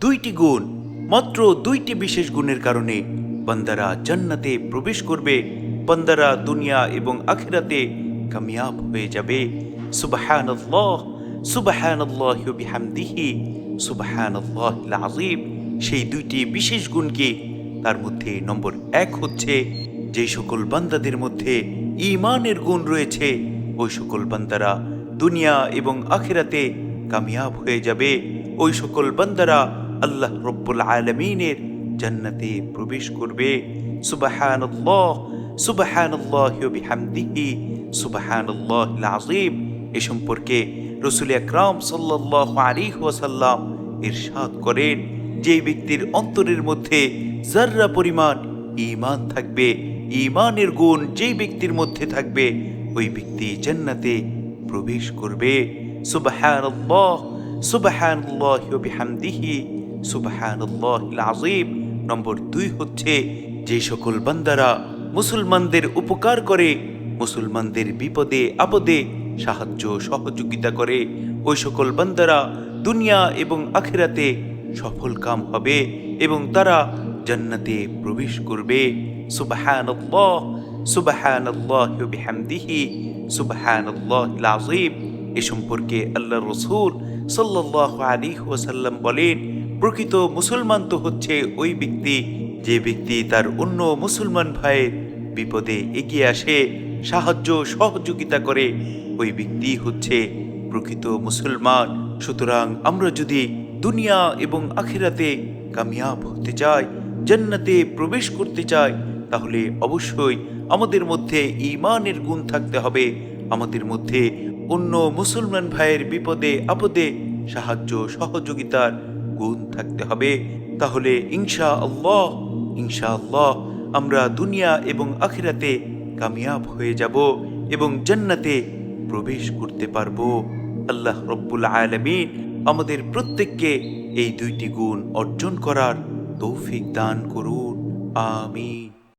দুইটি গুণ, মাত্র দুইটি বিশেষ গুণের কারণে বান্দারা জান্নাতে প্রবেশ করবে, বান্দারা দুনিয়া এবং আখিরাতে কামিয়াব হয়ে যাবে। সুবাহানাল্লাহ বিহামদিহি সুবাহানাল্লাহ আজিম সেই দুইটি বিশেষ গুণকে তার মধ্যে নম্বর এক হচ্ছে, যে সকল বান্দাদের মধ্যে ইমানের গুণ রয়েছে, ওই সকল বান্দারা দুনিয়া এবং আখেরাতে কামিয়াব হয়ে যাবে। ওই সকল বান্দারা আল্লাহ রব্বুল আলমিনের জান্নাতে প্রবেশ করবে। সুবাহানাল্লাহ সুবাহানাল্লাহ বিহামদিহি সুবাহানাল্লাহ আজিম এ সম্পর্কে রসুল আকরাম সাল্লাহ আলী ইরশাদ করেন, যে ব্যক্তির অন্তরের মধ্যে জাররা পরিমাণ ইমান থাকবে ইমানের গুণ যেই ব্যক্তির মধ্যে থাকবে, ওই ব্যক্তি জান্নাতে প্রবেশ করবে। সুবহানাল্লাহ সুবহানাল্লাহ ওয়া বিহামদিহি সুবহানাল্লাহ আযীম। নম্বর দুই হচ্ছে, যে সকল বান্দারা মুসলমানদের উপকার করে, মুসলমানদের বিপদে, আপদে সাহায্য, সহযোগিতা করে, ওই সকল বান্দারা দুনিয়া এবং আখিরাতে সফল কাম হবে এবং তারা জান্নাতে প্রবেশ করবে। সুবহানাল্লাহ সুবহানাল্লাহ ওয়া বিহামদিহি সুবহানাল্লাহ এ সম্পর্কে আল্লাহ রসুল সাল্লাহ আলী ওয়াসাল্লাম বলেন প্রকৃত মুসলমান তো হচ্ছে ওই ব্যক্তি, যে ব্যক্তি তার অন্য মুসলমান ভাইয়ের বিপদে এগিয়ে আসে, সাহায্য, সহযোগিতা করে, ওই ব্যক্তি হচ্ছে প্রকৃত মুসলমান। সুতরাং আমরা যদি দুনিয়া এবং আখিরাতে কামিয়াব হতে চাই, জান্নাতে প্রবেশ করতে চাই, তাহলে অবশ্যই আমাদের মধ্যে ঈমানের গুণ থাকতে হবে। আমাদের মধ্যে অন্য মুসলমান ভাইয়ের বিপদে, আপদে সাহায্য, সহযোগিতার গুণ থাকতে হবে। তাহলে ইনশা আল্লাহ ইনশা আল্লাহ আমরা দুনিয়া এবং আখিরাতে কামিয়াব হয়ে যাব এবং জান্নাতে প্রবেশ করতে পারব। আল্লাহ রব্বুল আলমিন আমাদের প্রত্যেককে এই দুইটি গুণ অর্জন করার তৌফিক দান করুন। আমিন।